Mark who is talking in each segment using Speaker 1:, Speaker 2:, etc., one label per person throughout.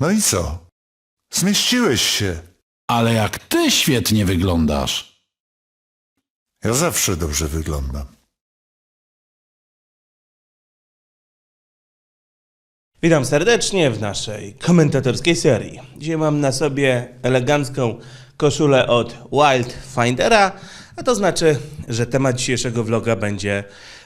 Speaker 1: No i co? Zmieściłeś się.
Speaker 2: Ale jak ty świetnie wyglądasz.
Speaker 1: Ja zawsze dobrze wyglądam.
Speaker 3: Witam serdecznie w naszej komentatorskiej serii. Dzisiaj mam na sobie elegancką koszulę od Wildfindera, a to znaczy, że temat dzisiejszego vloga będzie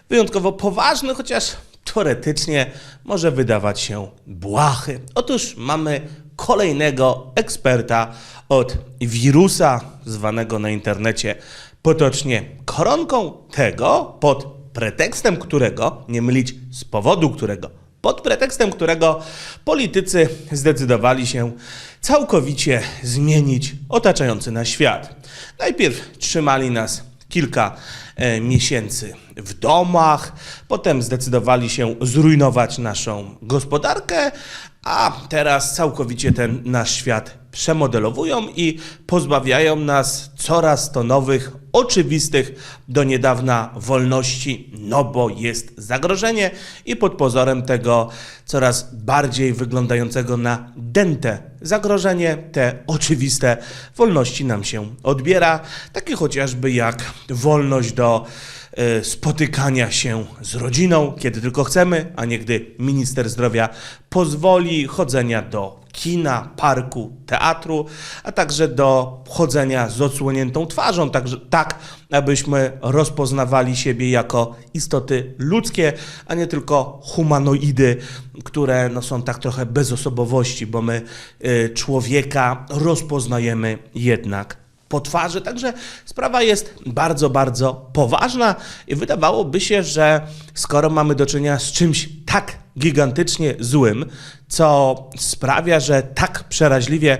Speaker 3: wyjątkowo poważny, chociaż teoretycznie może wydawać się błahy. Otóż mamy kolejnego eksperta od wirusa, zwanego na internecie potocznie koronką, tego pod pretekstem którego, nie mylić z powodu którego, pod pretekstem którego politycy zdecydowali się całkowicie zmienić otaczający nas świat. Najpierw trzymali nas kilka e, miesięcy w domach, potem zdecydowali się zrujnować naszą gospodarkę, a teraz całkowicie ten nasz świat przemodelowują i pozbawiają nas coraz to nowych, oczywistych do niedawna wolności, no bo jest zagrożenie i pod pozorem tego coraz bardziej wyglądającego na dęte zagrożenie, te oczywiste wolności nam się odbiera, takie chociażby jak wolność do spotykania się z rodziną, kiedy tylko chcemy, a nie gdy minister zdrowia pozwoli chodzenia do kina, parku, teatru, a także do chodzenia z odsłoniętą twarzą, także tak, abyśmy rozpoznawali siebie jako istoty ludzkie, a nie tylko humanoidy, które no, są tak trochę bez osobowości, bo my y, człowieka rozpoznajemy jednak po twarzy. Także sprawa jest bardzo, bardzo poważna i wydawałoby się, że skoro mamy do czynienia z czymś tak gigantycznie złym, co sprawia, że tak przeraźliwie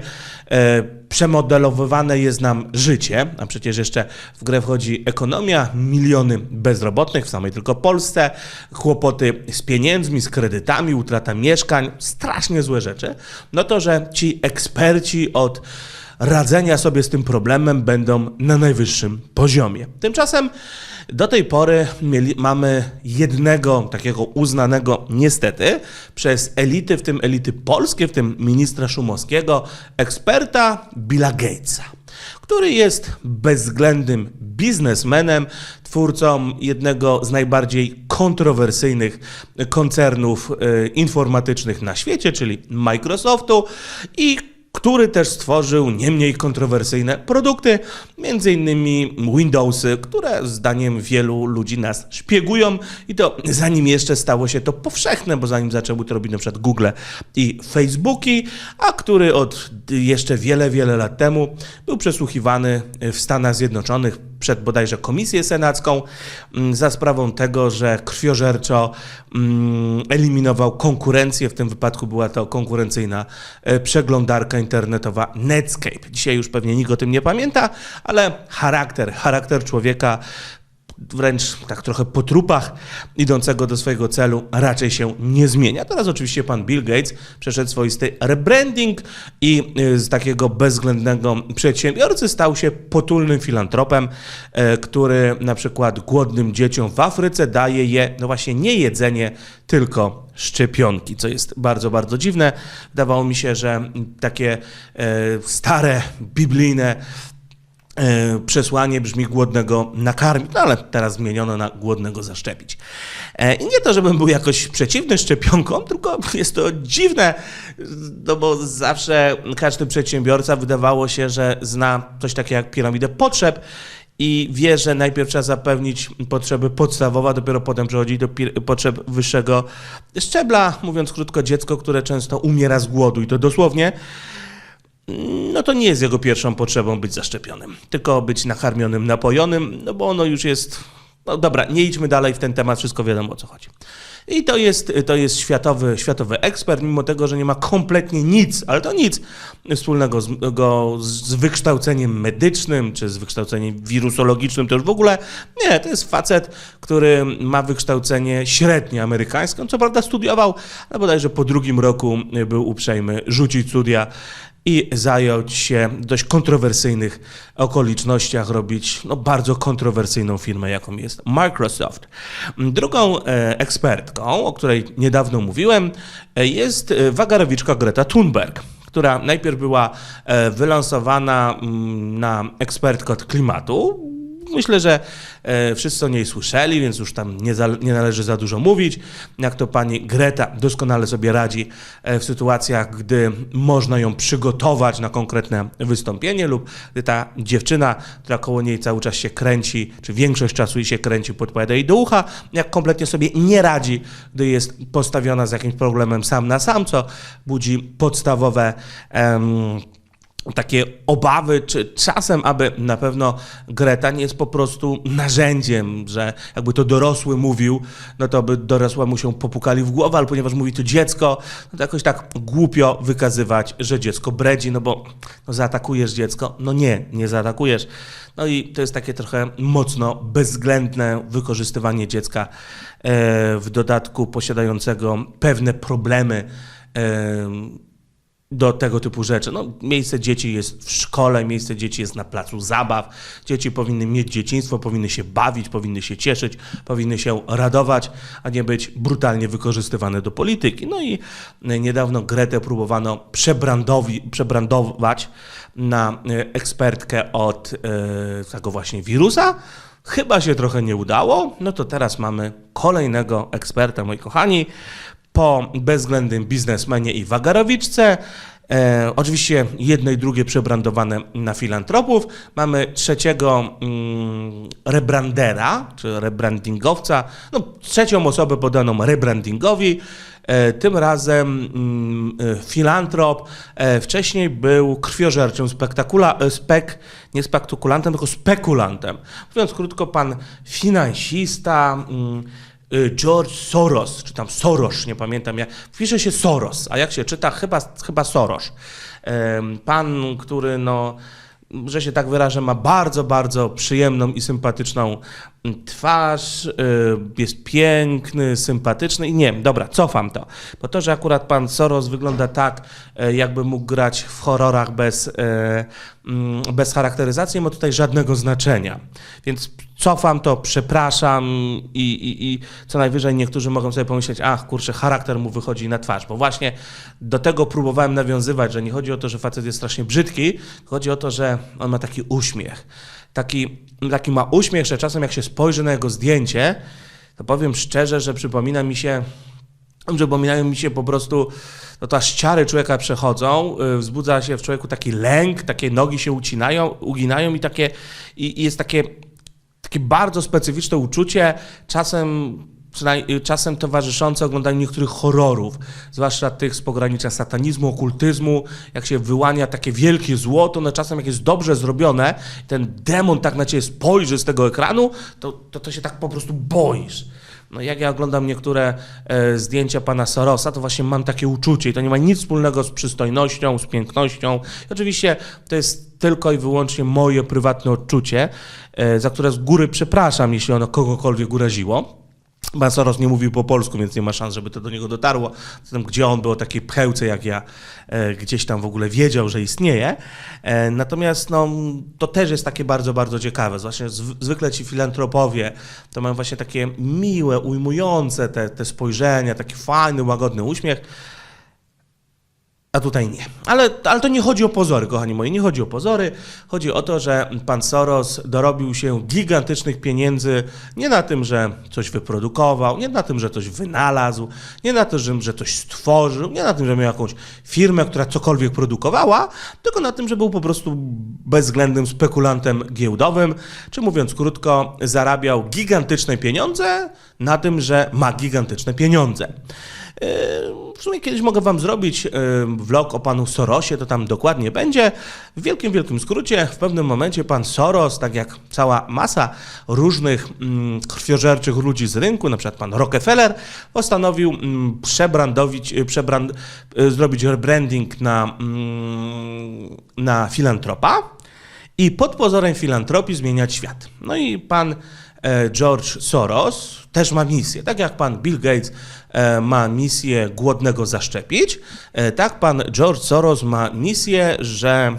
Speaker 3: e, przemodelowywane jest nam życie, a przecież jeszcze w grę wchodzi ekonomia, miliony bezrobotnych w samej tylko Polsce, kłopoty z pieniędzmi, z kredytami, utrata mieszkań, strasznie złe rzeczy, no to, że ci eksperci od radzenia sobie z tym problemem będą na najwyższym poziomie. Tymczasem do tej pory mieli, mamy jednego takiego uznanego niestety przez elity, w tym elity polskie, w tym ministra Szumowskiego, eksperta Billa Gatesa, który jest bezwzględnym biznesmenem, twórcą jednego z najbardziej kontrowersyjnych koncernów e, informatycznych na świecie, czyli Microsoftu i który też stworzył nie mniej kontrowersyjne produkty, innymi Windowsy, które zdaniem wielu ludzi nas szpiegują i to zanim jeszcze stało się to powszechne, bo zanim zaczęły to robić przykład Google i Facebooki, a który od jeszcze wiele, wiele lat temu był przesłuchiwany w Stanach Zjednoczonych przed bodajże komisję senacką mm, za sprawą tego, że krwiożerczo mm, eliminował konkurencję. W tym wypadku była to konkurencyjna e, przeglądarka internetowa Netscape. Dzisiaj już pewnie nikt o tym nie pamięta, ale charakter, charakter człowieka wręcz tak trochę po trupach idącego do swojego celu raczej się nie zmienia. Teraz oczywiście pan Bill Gates przeszedł swoisty rebranding i y, z takiego bezwzględnego przedsiębiorcy stał się potulnym filantropem, e, który na przykład głodnym dzieciom w Afryce daje je, no właśnie nie jedzenie, tylko szczepionki, co jest bardzo, bardzo dziwne. Wydawało mi się, że takie e, stare, biblijne przesłanie brzmi głodnego nakarmić, no ale teraz zmieniono na głodnego zaszczepić. E, I nie to, żebym był jakoś przeciwny szczepionkom, tylko jest to dziwne, no bo zawsze każdy przedsiębiorca wydawało się, że zna coś takiego jak piramidę potrzeb i wie, że najpierw trzeba zapewnić potrzeby podstawowe, a dopiero potem przechodzi do potrzeb wyższego szczebla. Mówiąc krótko, dziecko, które często umiera z głodu i to dosłownie, no to nie jest jego pierwszą potrzebą być zaszczepionym, tylko być nakarmionym, napojonym, no bo ono już jest. No dobra, nie idźmy dalej w ten temat, wszystko wiadomo o co chodzi. I to jest, to jest światowy, światowy ekspert, mimo tego, że nie ma kompletnie nic, ale to nic wspólnego z, go, z wykształceniem medycznym, czy z wykształceniem wirusologicznym, to już w ogóle nie, to jest facet, który ma wykształcenie średnie amerykańskie, on co prawda studiował, ale bodajże po drugim roku był uprzejmy rzucić studia i zająć się dość kontrowersyjnych okolicznościach, robić no, bardzo kontrowersyjną firmę, jaką jest Microsoft. Drugą e, ekspertką, o której niedawno mówiłem, e, jest e, wagarowiczka Greta Thunberg która najpierw była wylansowana mm, na ekspertkę od klimatu. Myślę, że e, wszyscy o niej słyszeli, więc już tam nie, nie należy za dużo mówić. Jak to pani Greta doskonale sobie radzi e, w sytuacjach, gdy można ją przygotować na konkretne wystąpienie, lub gdy ta dziewczyna, która koło niej cały czas się kręci, czy większość czasu jej się kręci, podpowiada jej do ucha, jak kompletnie sobie nie radzi, gdy jest postawiona z jakimś problemem sam na sam, co budzi podstawowe. em, takie obawy, czy czasem, aby na pewno Greta nie jest po prostu narzędziem, że jakby to dorosły mówił, no to by dorosłemu się popukali w głowę, ale ponieważ mówi to dziecko, no to jakoś tak głupio wykazywać, że dziecko bredzi, no bo no zaatakujesz dziecko? No nie, nie zaatakujesz. No i to jest takie trochę mocno bezwzględne wykorzystywanie dziecka, e, w dodatku posiadającego pewne problemy, e, do tego typu rzeczy. No, miejsce dzieci jest w szkole, miejsce dzieci jest na placu zabaw. Dzieci powinny mieć dzieciństwo, powinny się bawić, powinny się cieszyć, powinny się radować, a nie być brutalnie wykorzystywane do polityki. No i niedawno Gretę próbowano przebrandować na e, ekspertkę od e, tego właśnie wirusa. Chyba się trochę nie udało. No to teraz mamy kolejnego eksperta, moi kochani po bezwzględnym biznesmenie i wagarowiczce. E, oczywiście jedno i drugie przebrandowane na filantropów. Mamy trzeciego mm, rebrandera, czy rebrandingowca, no, trzecią osobę podaną rebrandingowi. E, tym razem mm, e, filantrop e, wcześniej był krwiożerczym spektakula, e, spek, nie spektakulantem, tylko spekulantem. Mówiąc krótko, pan finansista, mm, George Soros, czy tam Soros, nie pamiętam jak. Pisze się Soros, a jak się czyta, chyba, chyba Soros. Pan, który no, że się tak wyrażę, ma bardzo, bardzo przyjemną i sympatyczną twarz, y, jest piękny, sympatyczny i nie, dobra, cofam to. Bo to, że akurat pan Soros wygląda tak, e, jakby mógł grać w horrorach bez, e, mm, bez charakteryzacji, nie ma tutaj żadnego znaczenia. Więc cofam to, przepraszam i, i, i co najwyżej niektórzy mogą sobie pomyśleć, ach kurczę, charakter mu wychodzi na twarz, bo właśnie do tego próbowałem nawiązywać, że nie chodzi o to, że facet jest strasznie brzydki, chodzi o to, że on ma taki uśmiech. Taki, taki ma uśmiech, że czasem jak się spojrzy na jego zdjęcie, to powiem szczerze, że przypomina mi się Przypominają mi się po prostu, no to aż ciary człowieka przechodzą, y, wzbudza się w człowieku taki lęk, takie nogi się ucinają, uginają i takie, i, i jest takie, takie bardzo specyficzne uczucie, czasem, czasem towarzyszące oglądaniu niektórych horrorów, zwłaszcza tych z pogranicza satanizmu, okultyzmu, jak się wyłania takie wielkie zło, to no czasem jak jest dobrze zrobione, ten demon tak na ciebie spojrzy z tego ekranu, to, to, to się tak po prostu boisz. No jak ja oglądam niektóre e, zdjęcia pana Sorosa, to właśnie mam takie uczucie i to nie ma nic wspólnego z przystojnością, z pięknością. I oczywiście to jest tylko i wyłącznie moje prywatne odczucie, e, za które z góry przepraszam, jeśli ono kogokolwiek uraziło. Pan Soros nie mówił po polsku, więc nie ma szans, żeby to do niego dotarło. Zatem, gdzie on był o takiej pchełce jak ja, e, gdzieś tam w ogóle wiedział, że istnieje. E, natomiast no, to też jest takie bardzo, bardzo ciekawe. Właśnie zw- zwykle ci filantropowie to mają właśnie takie miłe, ujmujące te, te spojrzenia, taki fajny, łagodny uśmiech. A tutaj nie. Ale, ale to nie chodzi o pozory, kochani moi, nie chodzi o pozory. Chodzi o to, że pan Soros dorobił się gigantycznych pieniędzy nie na tym, że coś wyprodukował, nie na tym, że coś wynalazł, nie na tym, że, coś stworzył, nie na tym, że miał jakąś firmę, która cokolwiek produkowała, tylko na tym, że był po prostu bezwzględnym spekulantem giełdowym, czy mówiąc krótko, zarabiał gigantyczne pieniądze na tym, że ma gigantyczne pieniądze. W sumie kiedyś mogę wam zrobić yy, vlog o panu Sorosie, to tam dokładnie będzie. W wielkim, wielkim skrócie, w pewnym momencie pan Soros, tak jak cała masa różnych mm, krwiożerczych ludzi z rynku, na przykład pan Rockefeller, postanowił mm, przebrandowić, yy, przebrand, yy, zrobić rebranding na, mm, na filantropa i pod pozorem filantropii zmieniać świat. No i pan e, George Soros też ma misję. Tak jak pan Bill Gates e, ma misję głodnego zaszczepić, e, tak pan George Soros ma misję, że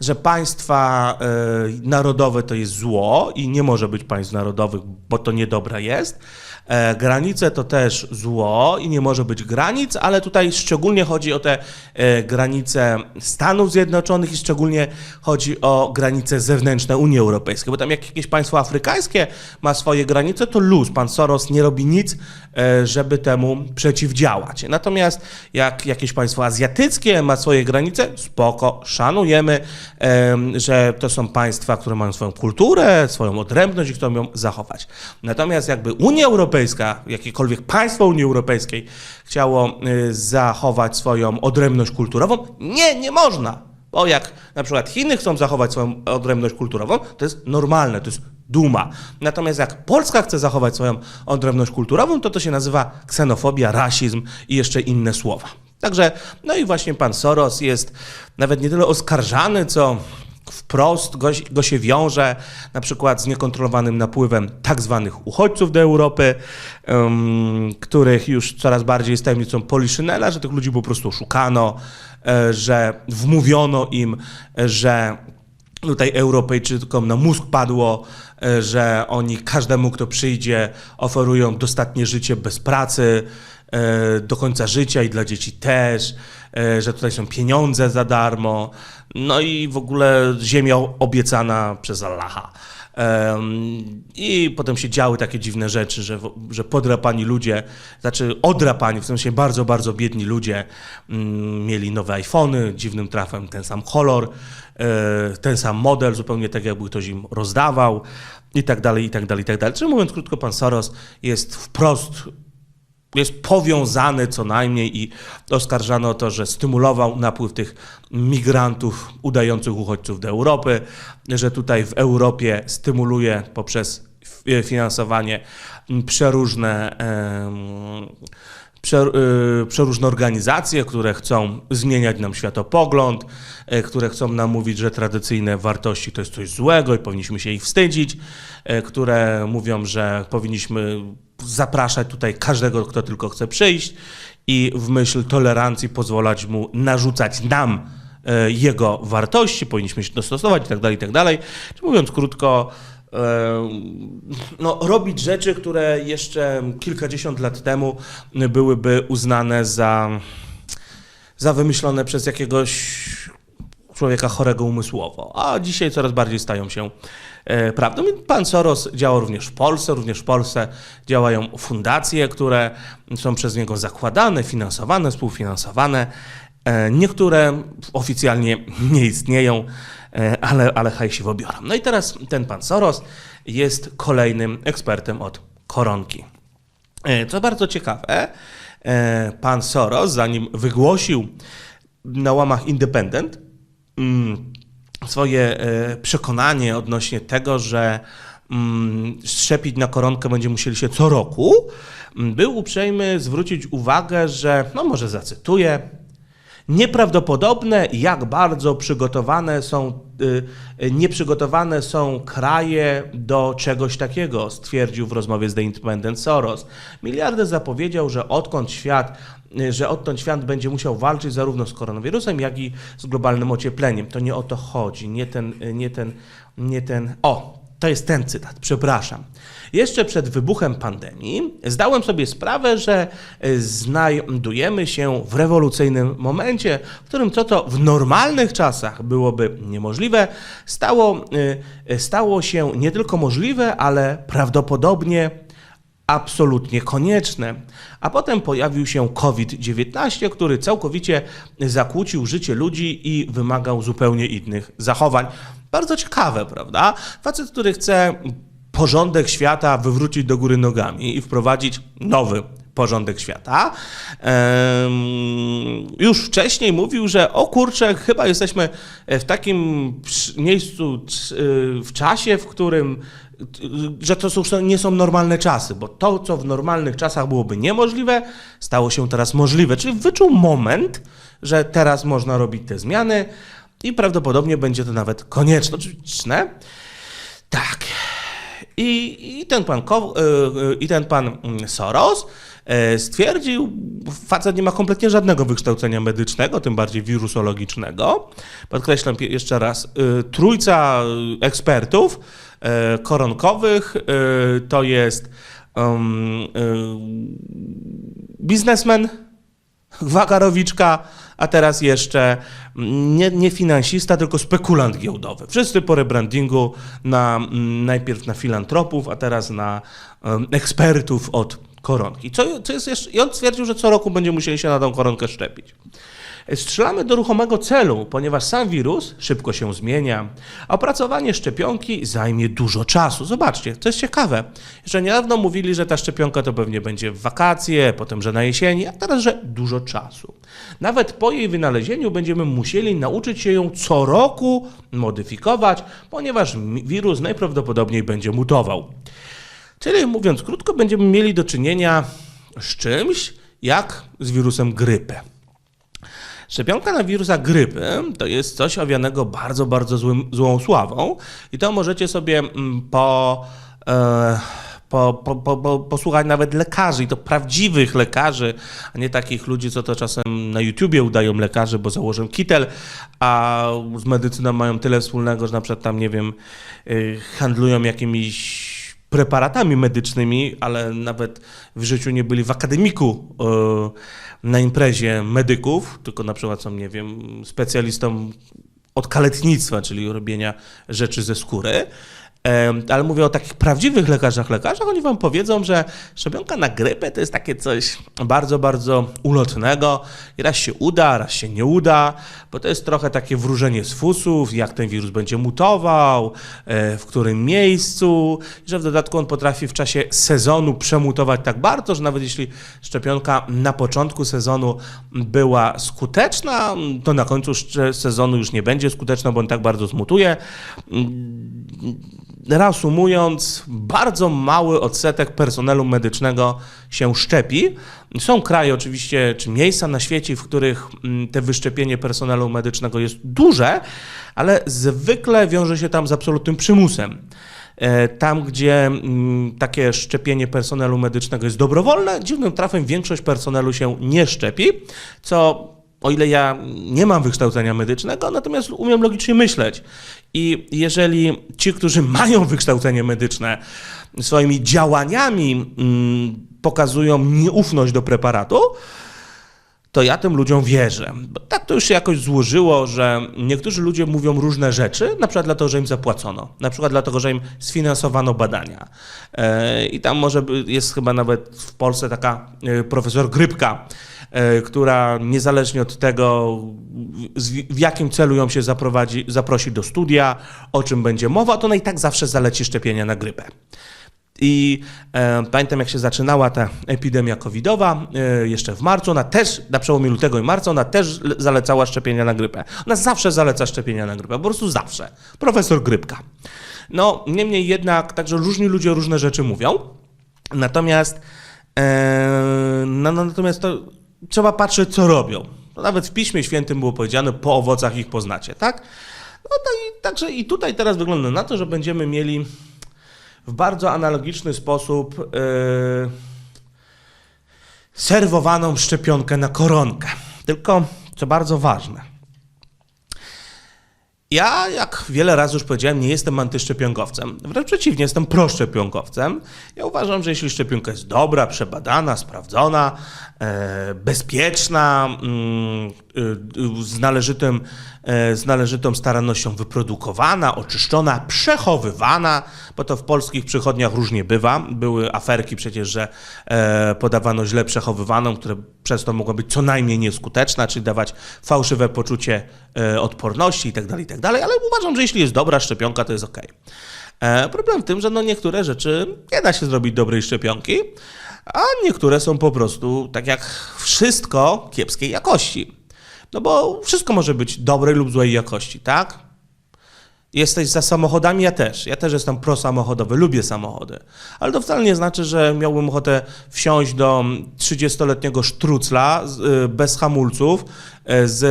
Speaker 3: że państwa e, narodowe to jest zło i nie może być państw narodowych, bo to niedobra jest. E, granice to też zło i nie może być granic, ale tutaj szczególnie chodzi o te e, granice Stanów Zjednoczonych i szczególnie chodzi o granice zewnętrzne Unii Europejskiej, bo tam jak jakieś państwo afrykańskie ma swoje granice, to luz. Pan Soros nie robi nic, żeby temu przeciwdziałać. Natomiast jak jakieś państwo azjatyckie ma swoje granice, spoko, szanujemy, em, że to są państwa, które mają swoją kulturę, swoją odrębność i chcą ją zachować. Natomiast jakby Unia Europejska, jakiekolwiek państwo Unii Europejskiej chciało y, zachować swoją odrębność kulturową, nie, nie można. Bo jak na przykład Chiny chcą zachować swoją odrębność kulturową, to jest normalne, to jest duma. Natomiast jak Polska chce zachować swoją odrębność kulturową, to to się nazywa ksenofobia, rasizm i jeszcze inne słowa. Także, no i właśnie pan Soros jest nawet nie tyle oskarżany, co wprost go, go się wiąże na przykład z niekontrolowanym napływem tak zwanych uchodźców do Europy, em, których już coraz bardziej jest tajemnicą Poliszynela, że tych ludzi po prostu oszukano, e, że wmówiono im, że tutaj Europejczykom na mózg padło, e, że oni każdemu, kto przyjdzie, oferują dostatnie życie bez pracy do końca życia i dla dzieci też, e, że tutaj są pieniądze za darmo, no i w ogóle ziemia obiecana przez Allaha. I potem się działy takie dziwne rzeczy, że, że podrapani ludzie, znaczy odrapani, w sensie bardzo, bardzo biedni ludzie mm, mieli nowe iPhony, dziwnym trafem ten sam kolor, e, ten sam model, zupełnie tak jakby ktoś im rozdawał i tak dalej, i tak dalej, i tak dalej. Czyli mówiąc krótko, pan Soros jest wprost jest powiązany co najmniej i oskarżano o to, że stymulował napływ tych migrantów udających uchodźców do Europy, że tutaj w Europie stymuluje poprzez finansowanie przeróżne, przeróżne organizacje, które chcą zmieniać nam światopogląd, e, które chcą nam mówić, że tradycyjne wartości to jest coś złego i powinniśmy się ich wstydzić, e, które mówią, że powinniśmy zapraszać tutaj każdego, kto tylko chce przyjść i w myśl tolerancji pozwalać mu narzucać nam jego wartości, powinniśmy się dostosować i tak dalej, i tak mówiąc krótko, no, robić rzeczy, które jeszcze kilkadziesiąt lat temu byłyby uznane za, za wymyślone przez jakiegoś człowieka chorego umysłowo, a dzisiaj coraz bardziej stają się e, prawdą. Pan Soros działa również w Polsce, również w Polsce działają fundacje, które są przez niego zakładane, finansowane, współfinansowane. E, Niektóre oficjalnie nie istnieją, e, ale, ale hajsi obiorą. No i teraz ten pan Soros jest kolejnym ekspertem od koronki. E, Co bardzo ciekawe, e, pan Soros, zanim wygłosił na łamach Independent mm, swoje przekonanie odnośnie tego, że mm, szczepić na koronkę będziemy musieli się co roku, mm, był uprzejmy zwrócić uwagę, że, no może zacytuję, Nieprawdopodobne, jak bardzo przygotowane są, y, y, nieprzygotowane są kraje do czegoś takiego, stwierdził w rozmowie z The Independent Soros. Miliarder zapowiedział, że odkąd świat, y, że odtąd świat będzie musiał walczyć zarówno z koronawirusem, jak i z globalnym ociepleniem. To nie o to chodzi, nie ten, nie ten, nie ten. O, to jest ten cytat, przepraszam. Jeszcze przed wybuchem pandemii zdałem sobie sprawę, że y, znajdujemy się w rewolucyjnym momencie, w którym to, co w normalnych czasach byłoby niemożliwe, stało, y, y, stało się nie tylko możliwe, ale prawdopodobnie absolutnie konieczne. A potem pojawił się COVID-19, który całkowicie zakłócił życie ludzi i wymagał zupełnie innych zachowań. Bardzo ciekawe, prawda? Facet, który chce porządek świata wywrócić do góry nogami i wprowadzić nowy porządek świata. Już wcześniej mówił, że o kurczę, chyba jesteśmy w takim miejscu y, w czasie, w którym y, że to są, nie są normalne czasy, bo to, co w normalnych czasach byłoby niemożliwe, stało się teraz możliwe. Czyli wyczuł moment, że teraz można robić te zmiany i prawdopodobnie będzie to nawet konieczne. Tak. I, i, ten, pan, Ko- y, I ten pan mm, Soros stwierdził, facet nie ma kompletnie żadnego wykształcenia medycznego, tym bardziej wirusologicznego. Podkreślam jeszcze raz, y, trójca ekspertów e, koronkowych y, to jest um, y, biznesmen, Wagarowiczka, a teraz jeszcze nie, nie finansista, tylko spekulant giełdowy. Wszyscy po rebrandingu na, mm, najpierw na filantropów, a teraz na em, ekspertów od koronki. Co, co jest jeszcze, I on stwierdził, że co roku będziemy musieli się na tą koronkę szczepić. Strzelamy do ruchomego celu, ponieważ sam wirus szybko się zmienia, opracowanie szczepionki zajmie dużo czasu. Zobaczcie, to jest ciekawe. Jeszcze niedawno mówili, że ta szczepionka to pewnie będzie w wakacje, potem, że na jesieni, a teraz, że dużo czasu. Nawet po jej wynalezieniu będziemy musieli nauczyć się ją co roku modyfikować, ponieważ wirus najprawdopodobniej będzie mutował. Czyli mówiąc krótko, będziemy mieli do czynienia z czymś jak z wirusem grypy. Szczepionka na wirusa grypy to jest coś owianego bardzo, bardzo złym, złą sławą i to możecie sobie mm, po, e, po, po, po, po, posłuchać nawet lekarzy i to prawdziwych lekarzy, a nie takich ludzi, co to czasem na YouTubie udają lekarzy, bo założą kitel, a z medycyną mają tyle wspólnego, że na przykład tam, nie wiem, y, handlują jakimiś preparatami medycznymi, ale nawet w życiu nie byli w akademiku e, na imprezie medyków, tylko na przykład są, nie wiem, specjalistą od kaletnictwa, czyli robienia rzeczy ze skóry. Ale mówię o takich prawdziwych lekarzach, lekarzach, oni wam powiedzą, że szczepionka na grypę to jest takie coś bardzo, bardzo ulotnego i raz się uda, raz się nie uda, bo to jest trochę takie wróżenie z fusów, jak ten wirus będzie mutował, e, w którym miejscu, że w dodatku on potrafi w czasie sezonu przemutować tak bardzo, że nawet jeśli szczepionka na początku sezonu była skuteczna, to na końcu sezonu już nie będzie skuteczna, bo on tak bardzo zmutuje. Reasumując, bardzo mały odsetek personelu medycznego się szczepi. Są kraje oczywiście, czy miejsca na świecie, w których mm, te wyszczepienie personelu medycznego jest duże, ale zwykle wiąże się tam z absolutnym przymusem. E, Tam, gdzie mm, takie szczepienie personelu medycznego jest dobrowolne, dziwnym trafem większość personelu się nie szczepi, co o ile ja nie mam wykształcenia medycznego, natomiast umiem logicznie myśleć. I jeżeli ci, którzy mają wykształcenie medyczne, swoimi działaniami mm, pokazują nieufność do preparatu, to ja tym ludziom wierzę. Bo tak to już się jakoś złożyło, że niektórzy ludzie mówią różne rzeczy, na przykład dlatego, że im zapłacono, na przykład dlatego, że im sfinansowano badania. E, I tam może jest chyba nawet w Polsce taka e, profesor Grypka, która niezależnie od tego, w jakim celu ją się zaprowadzi, zaprosi do studia, o czym będzie mowa, to ona i tak zawsze zaleci szczepienia na grypę. I e, pamiętam, jak się zaczynała ta epidemia covidowa, e, jeszcze w marcu, ona też, na przełomie lutego i marca, ona też le- zalecała szczepienia na grypę. Ona zawsze zaleca szczepienia na grypę, po prostu zawsze. Profesor Grypka. No, niemniej jednak, także różni ludzie różne rzeczy mówią. Natomiast, e, no, no, natomiast to trzeba patrzeć, co robią. Nawet w Piśmie Świętym było powiedziane, po owocach ich poznacie, tak? No to i, także i tutaj teraz wygląda na to, że będziemy mieli w bardzo analogiczny sposób yy, serwowaną szczepionkę na koronkę. Tylko, co bardzo ważne, ja, jak wiele razy już powiedziałem, nie jestem antyszczepionkowcem. Wręcz przeciwnie, jestem proszczepionkowcem. Ja uważam, że jeśli szczepionka jest dobra, przebadana, sprawdzona, e, bezpieczna, mm, y, y, z, należytym, z należytą starannością wyprodukowana, oczyszczona, przechowywana, bo to w polskich przychodniach różnie bywa. Były aferki przecież, że e, podawano źle przechowywaną, które przez to mogła być co najmniej nieskuteczna, czyli dawać fałszywe poczucie e, odporności itd., itd., ale uważam, że jeśli jest dobra szczepionka, to jest ok. E, problem w tym, że no niektóre rzeczy nie da się zrobić dobrej szczepionki, a niektóre są po prostu, tak jak wszystko, kiepskiej jakości. No bo wszystko może być dobrej lub złej jakości, tak? Jesteś za samochodami, ja też. Ja też jestem prosamochodowy, lubię samochody. Ale to wcale nie znaczy, że miałbym ochotę wsiąść do 30-letniego sztrucla y, bez hamulców, y, z,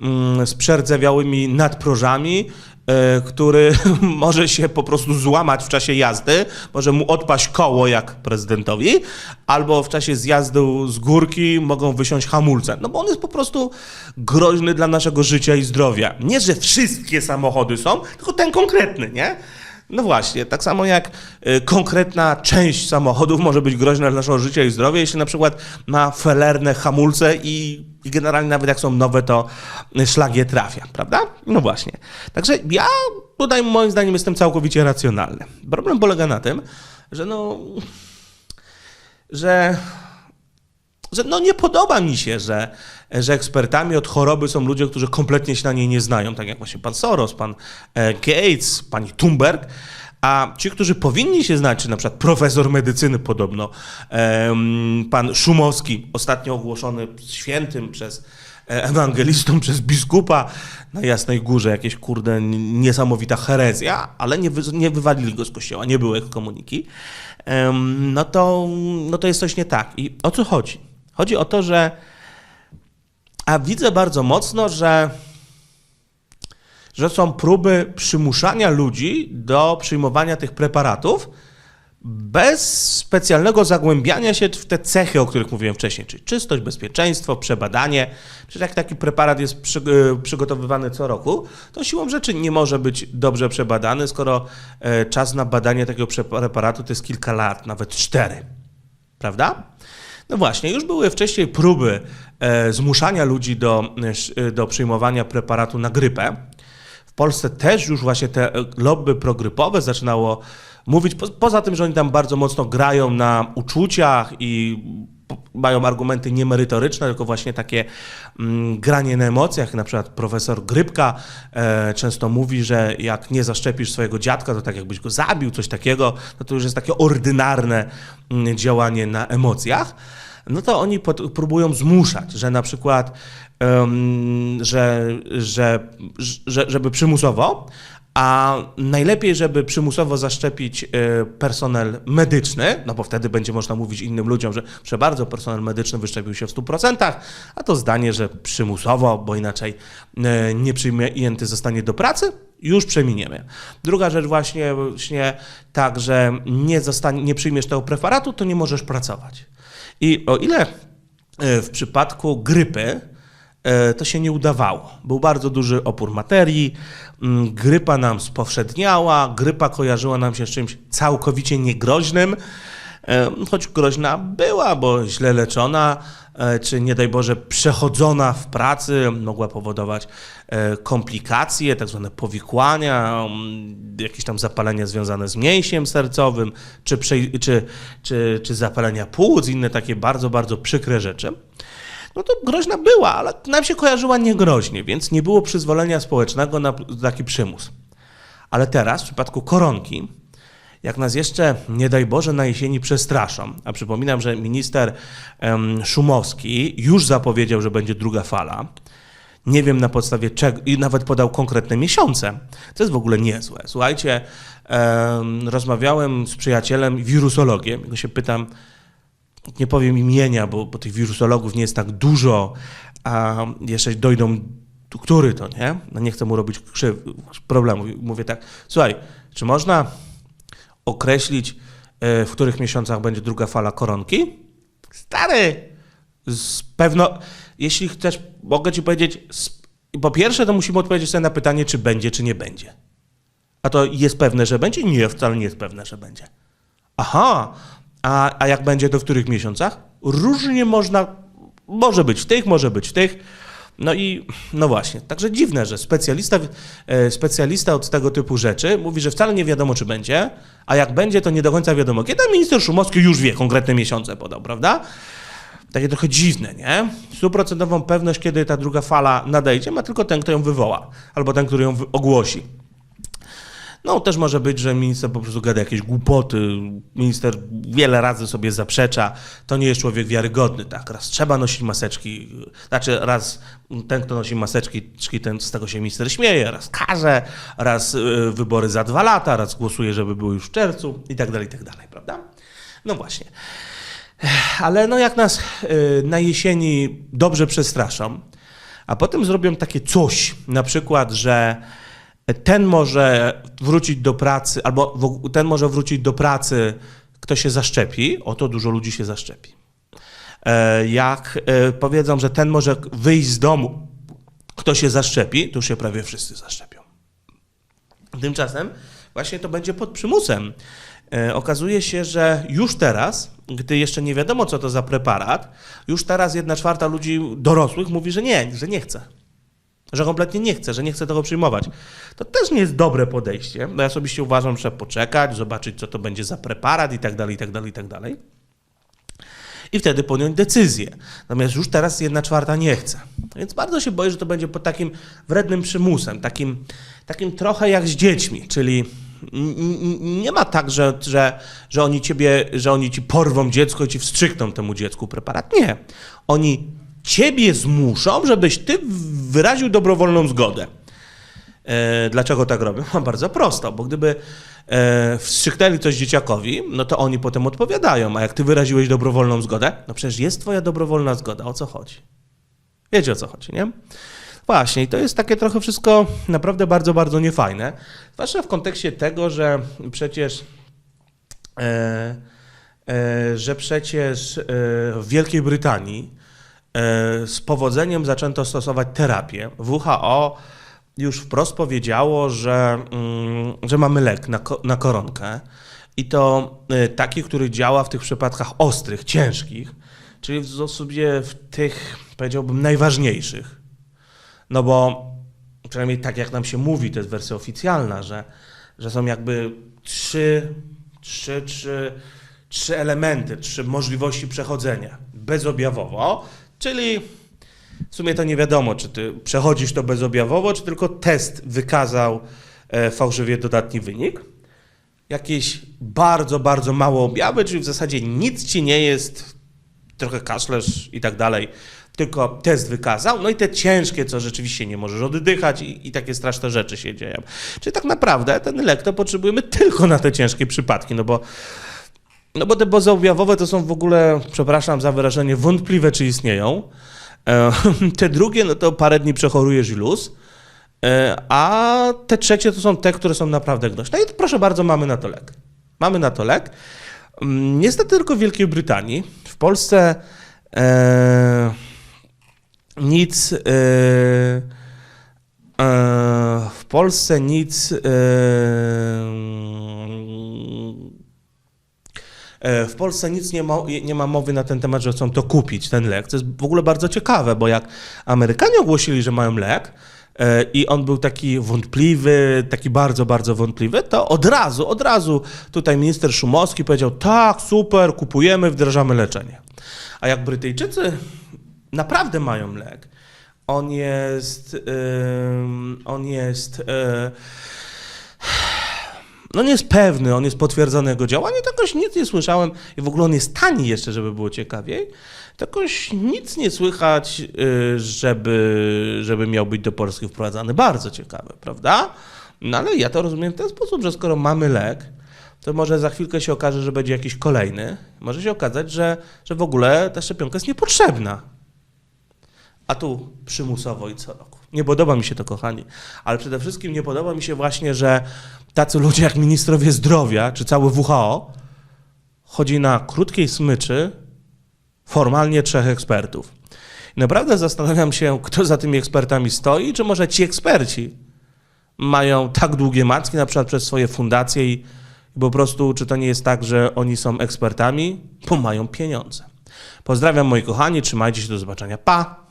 Speaker 3: mm, z przerdzewiałymi nadprożami, który może się po prostu złamać w czasie jazdy, może mu odpaść koło jak prezydentowi, albo w czasie zjazdu z górki mogą wysiąść hamulce. No bo on jest po prostu groźny dla naszego życia i zdrowia. Nie, że wszystkie samochody są, tylko ten konkretny, nie? No właśnie, tak samo jak y, konkretna część samochodów może być groźna dla naszego życia i zdrowia, jeśli na przykład ma felerne hamulce i, generalnie nawet jak są nowe, to szlag je trafia, prawda? No właśnie. Także ja tutaj moim zdaniem jestem całkowicie racjonalny. Problem polega na tym, że no, że że no nie podoba mi się, że, że ekspertami od choroby są ludzie, którzy kompletnie się na niej nie znają, tak jak właśnie pan Soros, pan e, Gates, pani Thunberg, a ci, którzy powinni się znać, czy na przykład profesor medycyny podobno, pan Szumowski, ostatnio ogłoszony świętym przez e, ewangelistą, przez biskupa na Jasnej Górze, jakieś kurde niesamowita herezja, ale nie, wy, nie wywalili go z kościoła, nie było komuniki, em, no, to, no to jest coś nie tak. I o co chodzi? Chodzi o to, że a widzę bardzo mocno, że, że są próby przymuszania ludzi do przyjmowania tych preparatów bez specjalnego zagłębiania się w te cechy, o których mówiłem wcześniej, czyli czystość, bezpieczeństwo, przebadanie. Przecież jak taki preparat jest przy, y, przygotowywany co roku, to siłą rzeczy nie może być dobrze przebadany, skoro e, czas na badanie takiego preparatu to jest kilka lat, nawet cztery. Prawda? No właśnie, już były wcześniej próby e, zmuszania ludzi do, e, e, do przyjmowania preparatu na grypę. W Polsce też już właśnie te lobby progrypowe zaczynało mówić, po, poza tym, że oni tam bardzo mocno grają na uczuciach i mają argumenty niemerytoryczne, tylko właśnie takie mm, granie na emocjach. Na przykład profesor Grypka e, często mówi, że jak nie zaszczepisz swojego dziadka, to tak jakbyś go zabił, coś takiego, no to już jest takie ordynarne mm, działanie na emocjach no to oni próbują zmuszać, że na przykład, że, że, żeby przymusowo, a najlepiej, żeby przymusowo zaszczepić e, personel medyczny, no bo wtedy będzie można mówić innym ludziom, że proszę bardzo, personel medyczny wyszczepił się w 100%, a to zdanie, że przymusowo, bo inaczej e, nie przyjęty zostanie do pracy, już przeminiemy. Druga rzecz właśnie, właśnie tak, że nie, zostanie, nie przyjmiesz tego preparatu, to nie możesz pracować. I o ile e, w przypadku grypy to się nie udawało. Był bardzo duży opór materii, mm, grypa nam spowszedniała, grypa kojarzyła nam się z czymś całkowicie niegroźnym, e, choć groźna była, bo źle leczona, e, czy nie daj Boże przechodzona w pracy mogła powodować e, komplikacje, tak zwane powikłania, mm, jakieś tam zapalenia związane z mięsiem sercowym, czy, czy, czy, czy zapalenia płuc, inne takie bardzo, bardzo przykre rzeczy no to groźna była, ale nam się kojarzyła niegroźnie, więc nie było przyzwolenia społecznego na taki przymus. Ale teraz, w przypadku koronki, jak nas jeszcze, nie daj Boże, na jesieni przestraszą, a przypominam, że minister Szumowski już zapowiedział, że będzie druga fala, nie wiem na podstawie czego, i nawet podał konkretne miesiące. To jest w ogóle niezłe. Słuchajcie, em, rozmawiałem z przyjacielem wirusologiem, go się pytam, nie powiem imienia, bo, bo tych wirusologów nie jest tak dużo, a jeszcze dojdą, który to, nie? No nie chcę mu robić krzyw, problemu. Mówię tak, słuchaj, czy można określić, e, w których miesiącach będzie druga fala koronki? Stary, z pewno, jeśli chcesz, mogę ci powiedzieć, po pierwsze to musimy odpowiedzieć sobie na pytanie, czy będzie, czy nie będzie. A to jest pewne, że będzie? Nie, wcale nie jest pewne, że będzie. Aha, a, a jak będzie to w których miesiącach? Różnie można, może być w tych, może być w tych. No i no właśnie, także dziwne, że specjalista, e, specjalista od tego typu rzeczy mówi, że wcale nie wiadomo, czy będzie, a jak będzie, to nie do końca wiadomo kiedy. Minister Szumowski już wie, konkretne miesiące podał, prawda? Takie trochę dziwne, nie? Stuprocentową pewność, kiedy ta druga fala nadejdzie, ma tylko ten, kto ją wywoła, albo ten, który ją ogłosi. No, też może być, że minister po prostu gada jakieś głupoty. Minister wiele razy sobie zaprzecza. To nie jest człowiek wiarygodny, tak? Raz trzeba nosić maseczki, znaczy raz ten, kto nosi maseczki, ten, z tego się minister śmieje, raz każe, raz y, wybory za dwa lata, raz głosuje, żeby były już w czerwcu i tak dalej, i tak dalej, prawda? No właśnie. Ale no jak nas y, na jesieni dobrze przestraszą, a potem zrobią takie coś, na przykład, że ten może wrócić do pracy, albo ten może wrócić do pracy, kto się zaszczepi, oto dużo ludzi się zaszczepi. E, Jak e, powiedzą, że ten może wyjść z domu, kto się zaszczepi, to już się prawie wszyscy zaszczepią. Tymczasem właśnie to będzie pod przymusem. E, okazuje się, że już teraz, gdy jeszcze nie wiadomo, co to za preparat, już teraz jedna czwarta ludzi dorosłych mówi, że nie, że nie chce. Że kompletnie nie chce, że nie chce tego przyjmować. To też nie jest dobre podejście. No ja osobiście uważam, że poczekać, zobaczyć, co to będzie za preparat i tak dalej, i tak dalej, i tak dalej. I wtedy podjąć decyzję. Natomiast już teraz jedna czwarta nie chce. Więc bardzo się boję, że to będzie pod takim wrednym przymusem, takim, takim trochę jak z dziećmi, czyli nie ma tak, że, że, że, oni ciebie, że oni ci porwą dziecko i ci wstrzykną temu dziecku preparat. Nie. Oni ciebie zmuszą, żebyś ty wyraził dobrowolną zgodę. E, dlaczego tak robią? No, bardzo prosto, bo gdyby e, wstrzyknęli coś dzieciakowi, no to oni potem odpowiadają, a jak ty wyraziłeś dobrowolną zgodę, no przecież jest twoja dobrowolna zgoda, o co chodzi? Wiecie o co chodzi, nie? Właśnie, i to jest takie trochę wszystko naprawdę bardzo, bardzo niefajne. Zwłaszcza w kontekście tego, że przecież e, e, że przecież e, w Wielkiej Brytanii z powodzeniem zaczęto stosować terapię. WHO już wprost powiedziało, że, mm, że mamy lek na, na koronkę i to e, taki, który działa w tych przypadkach ostrych, ciężkich, czyli w zasadzie w tych, powiedziałbym, najważniejszych. No bo przynajmniej tak jak nam się mówi, to jest wersja oficjalna, że, że są jakby trzy, trzy, trzy, trzy elementy, trzy możliwości przechodzenia bezobjawowo, czyli w sumie to nie wiadomo, czy ty przechodzisz to bezobjawowo, czy tylko test wykazał e, fałszywie dodatni wynik. Jakieś bardzo, bardzo małe objawy, czyli w zasadzie nic ci nie jest, trochę kaszlesz i tak dalej, tylko test wykazał. No i te ciężkie, co rzeczywiście nie możesz oddychać i, i takie straszne rzeczy się dzieją. Czyli tak naprawdę ten lek to potrzebujemy tylko na te ciężkie przypadki, no bo no bo te bezobjawowe to są w ogóle, przepraszam za wyrażenie, wątpliwe, czy istnieją. E, Te drugie, no to parę dni przechorujesz i luz. E, A te trzecie to są te, które są naprawdę gnośne. No i proszę bardzo, mamy na to lek. Mamy na to lek. Mm, Niestety tylko w Wielkiej Brytanii. W Polsce e, nic. E, e, w Polsce nic. E, W Polsce nic nie ma, nie ma mowy na ten temat, że chcą to kupić, ten lek. To jest w ogóle bardzo ciekawe, bo jak Amerykanie ogłosili, że mają lek e, i on był taki wątpliwy, taki bardzo, bardzo wątpliwy, to od razu, od razu tutaj minister Szumowski powiedział, tak, super, kupujemy, wdrażamy leczenie. A jak Brytyjczycy naprawdę mają lek, on jest, ym, on jest, e, no nie jest pewny, on jest potwierdzony jego działanie, to jakoś nic nie słyszałem i w ogóle on jest tani jeszcze, żeby było ciekawiej. To jakoś nic nie słychać, y, żeby, żeby miał być do Polski wprowadzany. Bardzo ciekawe, prawda? No ale ja to rozumiem w ten sposób, że skoro mamy lek, to może za chwilkę się okaże, że będzie jakiś kolejny. Może się okazać, że, że w ogóle ta szczepionka jest niepotrzebna. A tu przymusowo i co roku. Nie podoba mi się to, kochani. Ale przede wszystkim nie podoba mi się właśnie, że tacy ludzie jak ministrowie zdrowia, czy całe WHO, chodzi na krótkiej smyczy formalnie trzech ekspertów. I naprawdę zastanawiam się, kto za tymi ekspertami stoi, czy może ci eksperci mają tak długie macki, na przykład przez swoje fundacje i po prostu, czy to nie jest tak, że oni są ekspertami, bo mają pieniądze. Pozdrawiam moi kochani, trzymajcie się, do zobaczenia, pa!